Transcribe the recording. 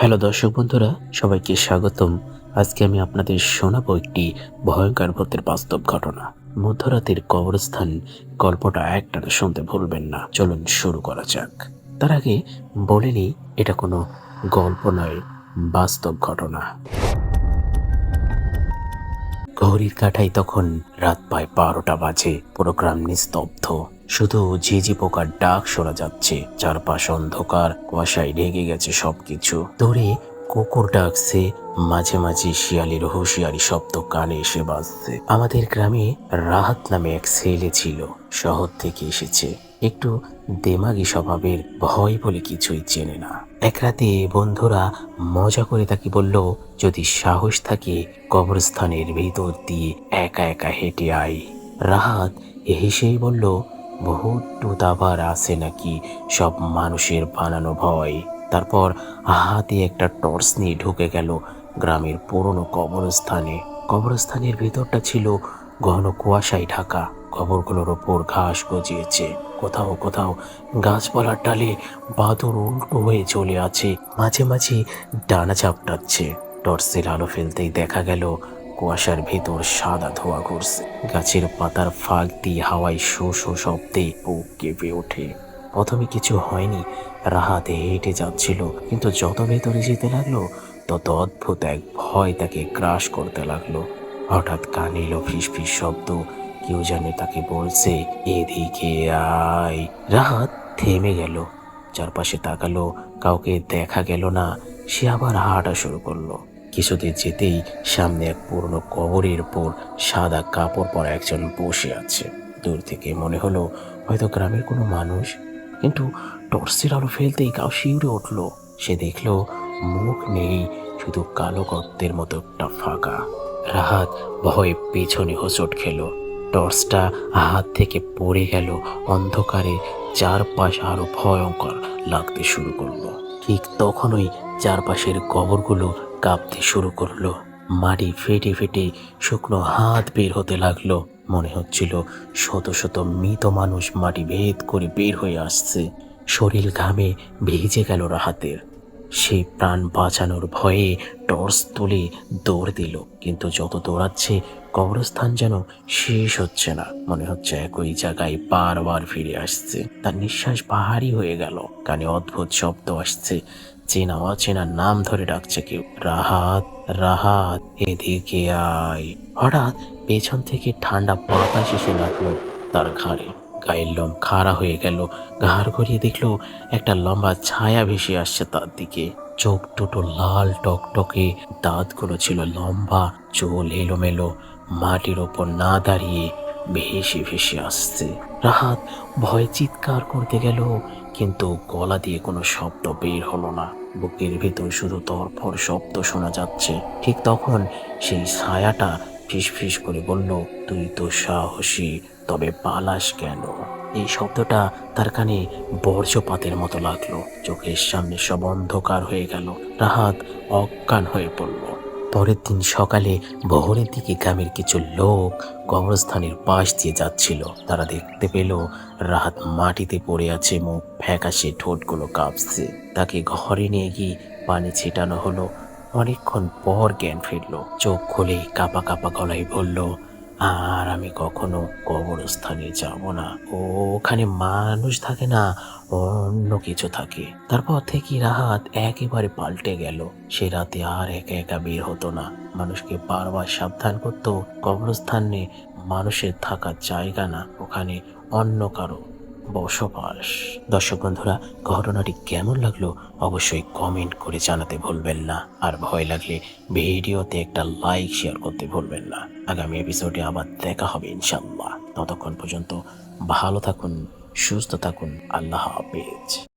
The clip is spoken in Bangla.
হ্যালো দর্শক বন্ধুরা, সবাইকে স্বাগতম। আজকে আমি আপনাদের শোনাবো একটি ভয়ঙ্কর ভূতের বাস্তব ঘটনা। মধ্যরাতের কবরস্থান, গল্পটা একটানা শুনতে ভুলবেন না। চলুন শুরু করা যাক। তার আগে বলে নিই, এটা কোনো গল্প নয়, বাস্তব ঘটনা। ঘড়ির কাঠায় তখন রাত প্রায় বারোটা বাজে। পুরো গ্রাম নিস্তব্ধ। শুধু ঝিঝি পোকার ডাক শোনা যাচ্ছে। চারপাশ অন্ধকার, কুয়াশায় ঢেকে গেছে সবকিছু। দূরে কুকুর ডাকছে, মাঝে মাঝে শিয়ালির হুঁশিয়ারি শব্দ কানে এসে বাজছে। আমাদের গ্রামে রাহাত নামে এক ছেলে ছিল, শহর থেকে এসেছে। একটু দেমাগি স্বভাবের ভয় বলে কিছুই চেনে না। এক রাতে বন্ধুরা মজা করে তাকে বলল, যদি সাহস থাকে, কবরস্থানের ভিতর দিয়ে একা একা হেঁটে আয়। রাহাত হেসেই বলল, বহুত টুত আবার আছে নাকি সব মানুষের বানানো ভয়? তারপর হাতে একটা টর্চ নিয়ে ঢুকে গেল গ্রামের পুরনো কবরস্থানে। কবরস্থানের ভিতরটা ছিল ঘন কুয়াশায় ঢাকা। কবরগুলোর ওপর ঘাস গজিয়েছে। কোথাও কোথাও গাছপালার ডালে বাদুর উল্টো হয়ে চলে আছে, মাঝে মাঝে ডানা চাপটাচ্ছে। টর্চের আলো ফেলতেই দেখা গেল, কুয়াশার ভেতর সাদা ধোয়া ঘুরছে। গাছের পাতার ফাঁক দিয়ে হাওয়ায় শো শো শব্দে বুক কেঁপে ওঠে। প্রথমে কিছু হয়নি, রাহাতে হেঁটে যাচ্ছিল, কিন্তু যত ভেতরে যেতে লাগল, তত অদ্ভুত এক ভয় তাকে গ্রাস করতে লাগল। হঠাৎ কানে এলো ফিস ফিস শব্দ কেউ জানে তাকে বলছে, এদিকে আয়। রাহাত থেমে গেল। চারপাশে তাকালো, কাউকে দেখা গেল না। সে আবার হাঁটা শুরু করল। কিছুদিন যেতেই সামনে এক পুরনো কবরের উপর সাদা কাপড় পরা একজন বসে আছে। দূর থেকে মনে হলো, হয়তো গ্রামের কোনো মানুষ। কিন্তু টর্চের আলো ফেলতেই কাউ শিউরে উঠল। সে দেখল, মুখ নেই, শুধু কালো গর্তের মতো একটা ফাঁকা। রাহাত ভয়ে পেছনে হোঁচট খেলো। টর্চটা হাত থেকে পড়ে গেল। অন্ধকারে চারপাশ আরও ভয়ঙ্কর লাগতে শুরু করল। ঠিক তখনই চারপাশের কবরগুলো কাঁপতে শুরু করল। মাটি ফেটে ফেটে শুকনো হাত বের হতে লাগল। মনে হচ্ছিল শত শত মৃত মানুষ মাটি ভেদ করে বের হয়ে আসছে। শরীর ঘামে ভিজে গেল রাহাতের। সেই প্রাণ বাঁচানোর ভয়ে টর্চ তুলে দৌড় দিল। কিন্তু যত দৌড়াচ্ছে, কবরস্থান যেন শেষ হচ্ছে না। মনে হচ্ছে একই জায়গায় বারবার ফিরে আসছে। তার নিঃশ্বাস পাহাড়ি হয়ে গেল। কানে অদ্ভুত শব্দ আসছে। চেনা অচেনা নাম ধরে ডাকছে কেউ। রাহাত রাহাত, এদিকে আয়। হঠাৎ পেছন থেকে ঠান্ডা বাতাস এসে লাগল তার ঘাড়ে। গায়ের লোম খাড়া হয়ে গেল। ঘাড় ঘুরিয়ে দেখল একটা লম্বা ছায়া ভেসে আসছে তার দিকে। চোখ দুটো লাল টকটকে, দাঁতগুলো ছিল লম্বা, চুল এলোমেলো, মাটির ওপর না দাঁড়িয়ে ভেসে ভেসে আসছে। রাহাত ভয় চিৎকার করতে গেল, কিন্তু গলা দিয়ে কোনো শব্দ বের হলো না। বুকের ভেতর শুধু তরফর শব্দ শোনা যাচ্ছে। ঠিক তখন সেই ছায়াটা ফিস ফিস করে বলল, তুই তো সাহসী, তবে পালাস কেন? এই শব্দটা তার কানে বর্জ্যপাতের মতো লাগল। চোখের সামনে সব অন্ধকার হয়ে গেল। রাহাত অজ্ঞান হয়ে পড়ল। পরের দিন সকালে ভোরের দিকে গ্রামের কিছু লোক কবরস্থানের পাশ দিয়ে যাচ্ছিল। তারা দেখতে পেল রাহাত মাটিতে পড়ে আছে, মুখ ফ্যাকাশে, ঠোঁটগুলো কাঁপছে। তাকে ঘরে নিয়ে গিয়ে পানি ছিটানো হলো। অনেকক্ষণ পর জ্ঞান ফিরল। চোখ খুলে কাপা কাপা গলায় বলল, আর আমি কখনো কবরস্থানে যাব না। ওখানে মানুষ থাকে না, অন্য কিছু থাকে। তারপর থেকে রাহাত একেবারে পাল্টে গেল। সে রাতে আর একা একা বের হতো না। মানুষকে বারবার সাবধান করতো। কবরস্থানে মানুষের থাকার জায়গা না। ওখানে অন্য কারও বসবাস। দর্শক বন্ধুরা, ঘটনাটি কেমন লাগল অবশ্যই কমেন্ট করে জানাতে ভুলবেন না। আর ভয় লাগলে ভিডিওতে একটা লাইক শেয়ার করতে ভুলবেন না। আগামী এপিসোডে আবার দেখা হবে ইনশাল্লাহ ততক্ষণ পর্যন্ত ভালো থাকুন, সুস্থ থাকুন। আল্লাহ হাফেজ।